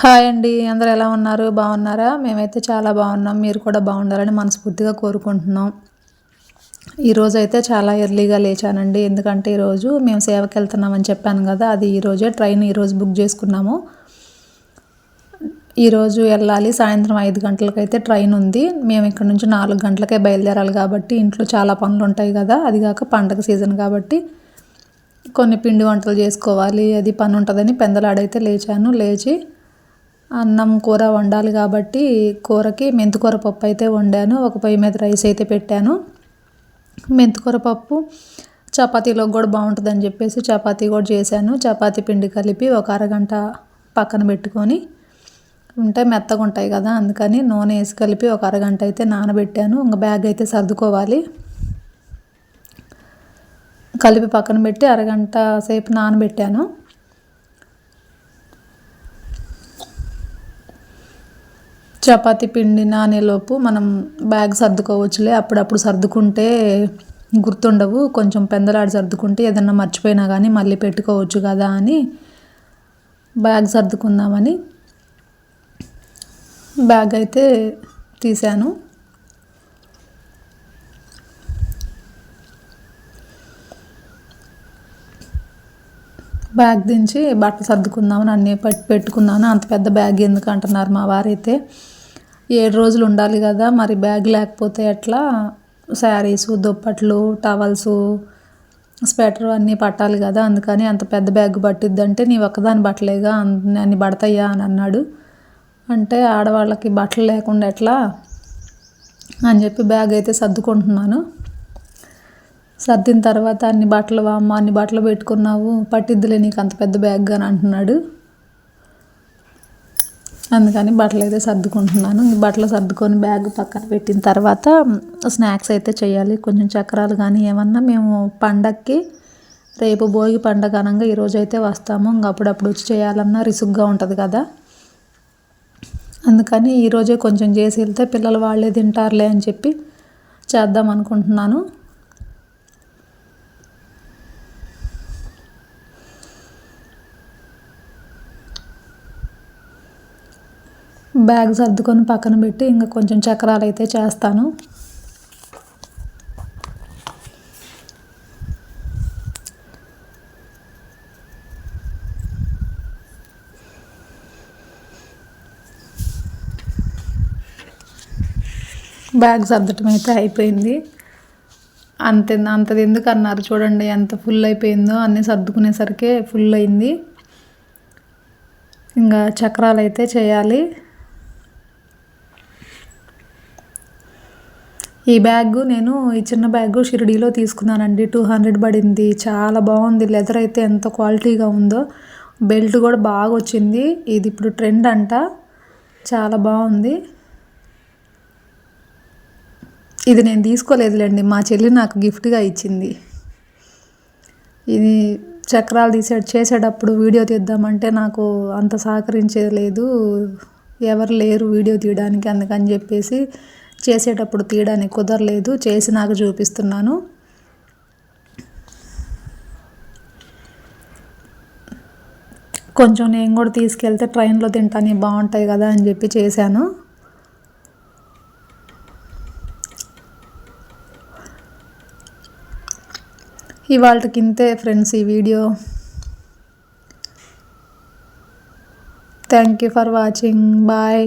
Hi అండి అందరు ఎలా ఉన్నారు? బాగున్నారా? మేమైతే చాలా బాగున్నాం. మీరు కూడా బాగుండాలని మనస్ఫూర్తిగా కోరుకుంటున్నాం. ఈరోజు అయితే చాలా ఎర్లీగా లేచానండి. ఎందుకంటే ఈరోజు మేము సేవకి వెళ్తున్నామని చెప్పాను కదా అది ఈరోజే ట్రైన్ ఈరోజు బుక్ చేసుకున్నాము. ఈరోజు వెళ్ళాలి. సాయంత్రం ఐదు గంటలకైతే ట్రైన్ ఉంది. మేము ఇక్కడ నుంచి నాలుగు గంటలకే బయలుదేరాలి కాబట్టి ఇంట్లో చాలా పనులు ఉంటాయి కదా అది కాక పండగ సీజన్ కాబట్టి కొన్ని పిండి వంటలు చేసుకోవాలి. అది పని ఉంటుందని పెందలాడైతే లేచాను. లేచి అన్నం కూర వండాలి కాబట్టి కూరకి మెంతికూర పప్పు అయితే వండాను. ఒక పొయ్యి మీద రైస్ అయితే పెట్టాను. మెంతికూర పప్పు చపాతీలోకి కూడా బాగుంటుందని చెప్పేసి చపాతీ కూడా చేశాను. చపాతీ పిండి కలిపి ఒక అరగంట పక్కన పెట్టుకొని ఉంటే మెత్తగా ఉంటాయి కదా అందుకని నూనె వేసి కలిపి ఒక అరగంట అయితే నానబెట్టాను. ఇంకా బ్యాగ్ అయితే సర్దుకోవాలి. కలిపి పక్కన పెట్టి అరగంట సేపు నానబెట్టాను. చపాతి పిండి నానేలోపు మనం బ్యాగ్ సర్దుకోవచ్చులే. అప్పుడప్పుడు సర్దుకుంటే గుర్తుండవు. కొంచెం పెందలాడి సర్దుకుంటే ఏదన్నా మర్చిపోయినా కానీ మళ్ళీ పెట్టుకోవచ్చు కదా అని బ్యాగ్ సర్దుకుందామని బ్యాగ్ అయితే తీశాను. బ్యాగ్ దించి బట్టలు సర్దుకుందామని అన్నీ పట్టి పెట్టుకున్నాను. అంత పెద్ద బ్యాగ్ ఎందుకు అంటున్నారు మా వారైతే. ఏడు రోజులు ఉండాలి కదా మరి బ్యాగ్ లేకపోతే ఎట్లా? శారీసు దుప్పట్లు టవల్సు స్వెటర్ అన్నీ పట్టాలి కదా అందుకని అంత పెద్ద బ్యాగ్ పట్టిద్దంటే నీ ఒక్కదాని బట్టలేగా అన్ని పడతాయా అని అన్నాడు. అంటే ఆడవాళ్ళకి బట్టలు లేకుండా ఎట్లా? అని చెప్పి బ్యాగ్ అయితే సర్దుకుంటున్నాను. సర్దిన తర్వాత అన్ని బట్టలు అమ్మ అన్ని బట్టలు పెట్టుకున్నావు పట్టిద్దులే నీకు అంత పెద్ద బ్యాగ్ అని అంటున్నాడు. అందుకని బట్టలు అయితే సర్దుకుంటున్నాను. ఈ బట్టలు సర్దుకొని బ్యాగ్ పక్కన పెట్టిన తర్వాత స్నాక్స్ అయితే చేయాలి. కొంచెం చక్రాలు కానీ ఏమన్నా మేము పండక్కి రేపు భోగి పండగ అనగా ఈరోజు అయితే వస్తాము. ఇంక అప్పుడప్పుడు వచ్చి చేయాలన్నా రిసుగ్గా ఉంటుంది కదా. అందుకని ఈరోజే కొంచెం చేసి వెళ్తే పిల్లలు వాళ్ళే తింటారులే అని చెప్పి చేద్దాం అనుకుంటున్నాను. బ్యాగ్ సర్దుకొని పక్కన పెట్టి ఇంకా కొంచెం చక్రాలు అయితే చేస్తాను. బ్యాగ్ సర్దటం అయితే అయిపోయింది. అంత అంతది ఎందుకు అన్నారు చూడండి ఎంత ఫుల్ అయిపోయిందో అన్నీ సర్దుకునేసరికి ఫుల్ అయింది. ఇంకా చక్రాలు అయితే చేయాలి. ఈ బ్యాగ్ నేను ఈ చిన్న బ్యాగ్ షిరిడీలో తీసుకున్నానండి. టూ హండ్రెడ్ పడింది. చాలా బాగుంది. లెదర్ అయితే ఎంత క్వాలిటీగా ఉందో. బెల్ట్ కూడా బాగా వచ్చింది. ఇది ఇప్పుడు ట్రెండ్ అంట. చాలా బాగుంది. ఇది నేను తీసుకోలేదులేండి. మా చెల్లి నాకు గిఫ్ట్గా ఇచ్చింది. ఇది చక్రాలు తీసే చేసేటప్పుడు వీడియో తీద్దామంటే నాకు అంత సహకరించేది లేదు. ఎవరు లేరు వీడియో తీయడానికి అందుకని చెప్పేసి చేసేటప్పుడు తీయడానికి కుదరలేదు. చేసి నాకు చూపిస్తున్నాను. కొంచెం నేను కూడా తీసుకెళ్తే ట్రైన్లో తింటాను బాగుంటాయి కదా అని చెప్పి చేశాను. ఇవాళకి ఇంతే ఫ్రెండ్స్ ఈ video. Thank you for watching bye